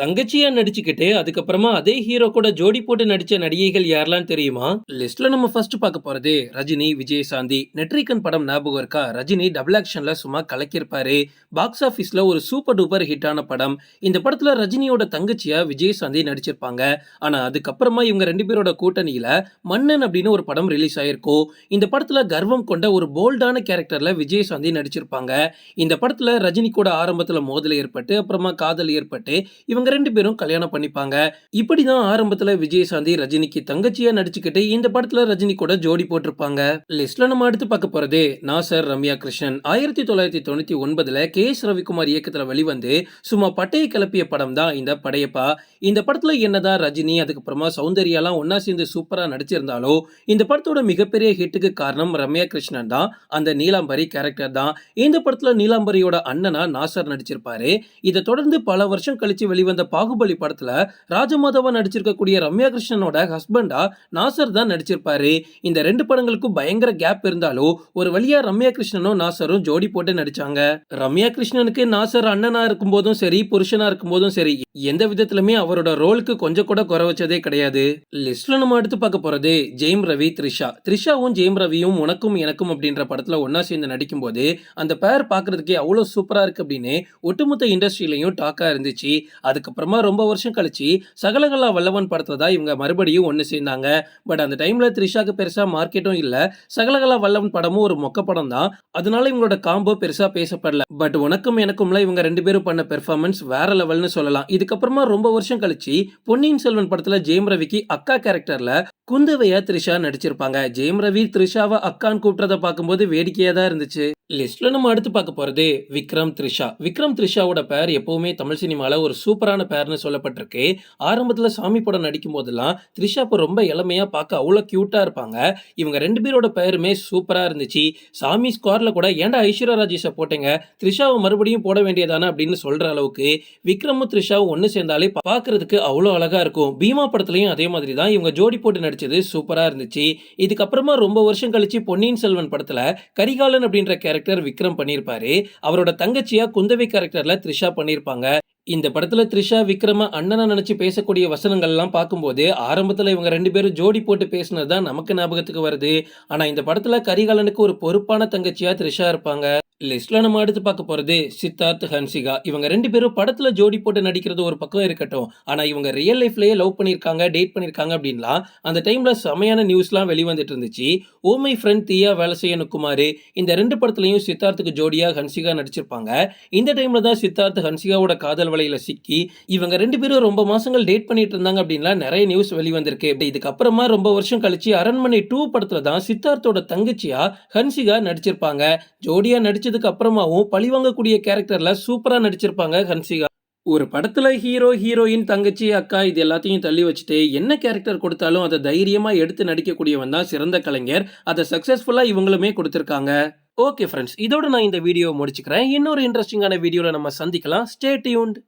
தங்கச்சியா நடிச்சுக்கிட்டு அதுக்கப்புறமா அதே ஹீரோ கூட ஜோடி போட்டு நடிச்ச நடிகைகள் யாரெல்லாம் தெரியுமா? லிஸ்ட்ல நம்ம ஃபர்ஸ்ட் பார்க்க போறது ரஜினி விஜயசாந்தி. நெட்ரிகன் படம் ஞாபகம் இருக்கா? ரஜினி டபுள் ஆக்ஷன்ல சும்மா கலக்கியிருப்பாரு. பாக்ஸ் ஆபீஸ்ல ஒரு சூப்பர் டூப்பர் ஹிட்டான படம். இந்த படத்துல ரஜினியோட தங்கச்சியா விஜயசாந்தி நடிச்சிருப்பாங்க. ஆனா அதுக்கப்புறமா இவங்க ரெண்டு பேரோட கூட்டணியில மன்னன் அப்படின்னு ஒரு படம் ரிலீஸ் ஆயிருக்கும் இந்த படத்துல கர்வம் கொண்ட ஒரு போல்டான கேரக்டர்ல விஜயசாந்தி நடிச்சிருப்பாங்க. இந்த படத்துல ரஜினி கூட ஆரம்பத்துல மோதல் ஏற்பட்டு அப்புறமா காதல் ஏற்பட்டு இவங்க ரெண்டு பேரும் கல்யாணம் பண்ணிப்பாங்க. இப்படிதான் ஆரம்பத்துல விஜயசாந்தி ரஜினிக்கு தங்கச்சியா நடிச்சுக்கிட்டு இந்த படத்துல ரஜினி கூட ஜோடி போட்டிருப்பாங்க. லிஸ்ட்ல நம்ம அடுத்து பார்க்க போறது நாசர் ரம்யா கிருஷ்ணன். ஆயிரத்தி தொள்ளாயிரத்தி தொண்ணூத்தி ஒன்பதுல கே. எஸ். ரவிக்குமார் இயக்கத்துல வெளிவந்து சும்மா பட்டையை கிளப்பிய படம் தான் இந்த படையப்பா. இந்த படத்துல என்னதான் ரஜினி அதுக்கப்புறமா சௌந்தர்யாலாம் ஒன்னா சேர்ந்து சூப்பரா நடிச்சிருந்தாலோ இந்த படத்தோட மிகப்பெரிய ஹிட்டுக்கு காரணம் ரம்யா கிருஷ்ணன் தான். அந்த நீலாம்பரி கேரக்டர் தான். இந்த படத்துல நீலாம்பரியோட அண்ணனா நாசர் நடிச்சிருப்பாரு. இதை தொடர்ந்து பல வருஷம் கழிச்சு வெளிவந்த பாகுபலி படத்துல ராஜமாதவா நடிச்சிருக்கக்கூடிய ரம்யா கிருஷ்ணனோட ஹஸ்பண்டா நாசர் தான் நடிச்சிருப்பாரு. இந்த ரெண்டு படங்களுக்கும் பயங்கர கேப் இருந்தாலும் ஒரு வழியா ரம்யா கிருஷ்ணனும் நாசரும் ஜோடி போட்டு நடிச்சாங்க. ரம்யா கிருஷ்ணனுக்கு நாசர் அண்ணனா இருக்கும் போதும் சரி புருஷனா இருக்கும் போதும் சரி எந்த விதத்திலுமே அவரோட ரோலுக்கு கொஞ்சம் கூட குறை வச்சதே கிடையாது. லிஸ்ட்ல நம்ம அடுத்து பார்க்க போறது ஜெயம் ரவி த்ரிஷா. த்ரிஷாவும் ஜெயம் ரவியும் உனக்கும் எனக்கும் அப்படின்ற படத்துல ஒன்னா சேர்ந்து நடிக்கும் போது அந்த பேர் பாக்குறதுக்கே அவ்வளவு சூப்பரா இருக்கு அப்படின்னு ஒட்டுமொத்த இண்டஸ்ட்ரியிலையும் டாக்கா இருந்துச்சு. அதுக்கப்புறமா ரொம்ப வருஷம் கழிச்சு சகலகலா வல்லவன் படத்தில் தான் இவங்க மறுபடியும் ஒன்று சேர்ந்தாங்க. பட் அந்த டைமில் த்ரிஷாக்கு பெருசாக மார்க்கெட்டும் இல்லை. சகலகலா வல்லவன் படமும் ஒரு மொக்க படம் தான் அதனால இவங்களோட காம்போ பெருசாக பேசப்படல. பட் உனக்கும் எனக்கும்ல இவங்க ரெண்டு பேரும் பண்ண பெர்ஃபார்மன்ஸ் வேற லெவல்னு சொல்லலாம். இதுக்கப்புறமா ரொம்ப வருஷம் கழிச்சு பொன்னியின் செல்வன் படத்தில் ஜெயம் ரவிக்கு அக்கா கேரக்டரில் குந்தவையா த்ரிஷா நடிச்சிருப்பாங்க. ஜெயம் ரவி த்ரிஷாவை அக்கான்னு கூப்பிட்டதை பார்க்கும்போது வேடிக்கையாக தான் இருந்துச்சு லிஸ்ட்ல நம்ம அடுத்து பார்க்க போறது விக்ரம் த்ரிஷா. விக்ரம் த்ரிஷாவோட பேர் எப்பவுமே தமிழ் சினிமாவில் ஒரு சூப்பர் சூப்பரான பேர்னு சொல்லப்பட்டிருக்கு. ஆரம்பத்துல சாமி படம் நடிக்கும் போதெல்லாம் த்ரிஷா இப்போ ரொம்ப இளமையா பார்க்க அவ்வளோ க்யூட்டாக இருப்பாங்க. இவங்க ரெண்டு பேரோட பெயருமே சூப்பரா இருந்துச்சு. சாமி ஸ்குவார்ல கூட ஏன்டா ஐஸ்வர்யா ராஜேஷை போட்டேங்க? த்ரிஷாவை மறுபடியும் போட வேண்டியதானே? அப்படின்னு சொல்ற அளவுக்கு விக்ரமும் த்ரிஷாவும் ஒன்று சேர்ந்தாலே பா- அவ்வளோ அழகா இருக்கும். பீமா படத்துலயும் அதே மாதிரி தான் இவங்க ஜோடி போட்டு நடிச்சது சூப்பரா இருந்துச்சு. இதுக்கப்புறமா ரொம்ப வருஷம் கழிச்சு பொன்னியின் செல்வன் படத்துல கரிகாலன் அப்படின்ற கேரக்டர் விக்ரம் பண்ணியிருப்பாரு. அவரோட தங்கச்சியா குந்தவை கேரக்டர்ல த்ரிஷா பண்ணியிருப்பாங்க. இந்த படத்துல த்ரிஷா விக்ரம அண்ணனை நினைச்சு பேசக்கூடிய வசனங்கள்லாம் பார்க்கும்போது ஆரம்பத்தில் இவங்க ரெண்டு பேரும் ஜோடி போட்டு பேசினது தான் நமக்கு ஞாபகத்துக்கு வருது. ஆனா இந்த படத்துல கரிகாலனுக்கு ஒரு பொறுப்பான தங்கச்சியா த்ரிஷா இருப்பாங்க. லிஸ்ட்ல நம்ம அடுத்து பார்க்க போறது சித்தார்த் ஹன்சிகா. இவங்க ரெண்டு பேரும் படத்துல ஜோடி போட்டு நடிக்கிறது ஒரு பக்கம் இருக்கட்டும். ஆனா இவங்க ரியல் லைஃப்லயே லவ் பண்ணியிருக்காங்க டேட் பண்ணிருக்காங்க அப்படின்லாம் அந்த டைம்ல செமையான நியூஸ்லாம் வெளிவந்துட்டு இருந்துச்சு. ஓ மை ஃப்ரெண்ட் தியா வேலை செய்யணும் குமார் இந்த ரெண்டு படத்துலயும் சித்தார்த்துக்கு ஜோடியா ஹன்சிகா நடிச்சிருப்பாங்க. இந்த டைம்ல தான் சித்தார்த் ஹன்சிகாவோட காதல் வலையில சிக்கி இவங்க ரெண்டு பேரும் ரொம்ப மாசங்கள் டேட் பண்ணிட்டு இருந்தாங்க அப்படின்லாம் நிறைய நியூஸ் வெளிவந்திருக்கு. இதுக்கப்புறமா ரொம்ப வருஷம் கழிச்சு அரண்மனை டூ படத்துல தான் சித்தார்த்தோட தங்கச்சியா ஹன்சிகா நடிச்சிருப்பாங்க. ஜோடியா நடிச்சதுக்கு அப்புறமாவும் பழிவாங்கக்கூடிய கேரக்டர்ல சூப்பரா நடிச்சிருப்பாங்க ஹன்சிகா. ஒரு படத்துல ஹீரோ ஹீரோயின் தங்கச்சி அக்கா இது எல்லாத்தையும் தள்ளி வச்சுட்டு என்ன கேரக்டர் கொடுத்தாலும் அதை தைரியமா எடுத்து நடிக்கக்கூடியவன் தான் சிறந்த கலைஞர். அதை சக்சஸ்ஃபுல்லா இவங்களுமே கொடுத்துருக்காங்க. ஓகே ஃப்ரெண்ட்ஸ் இதோட நான் இந்த வீடியோ முடிச்சுக்கிறேன். இன்னொரு இன்ட்ரெஸ்டிங்கான வீடியோவில் நம்ம சந்திக்கலாம். Stay tuned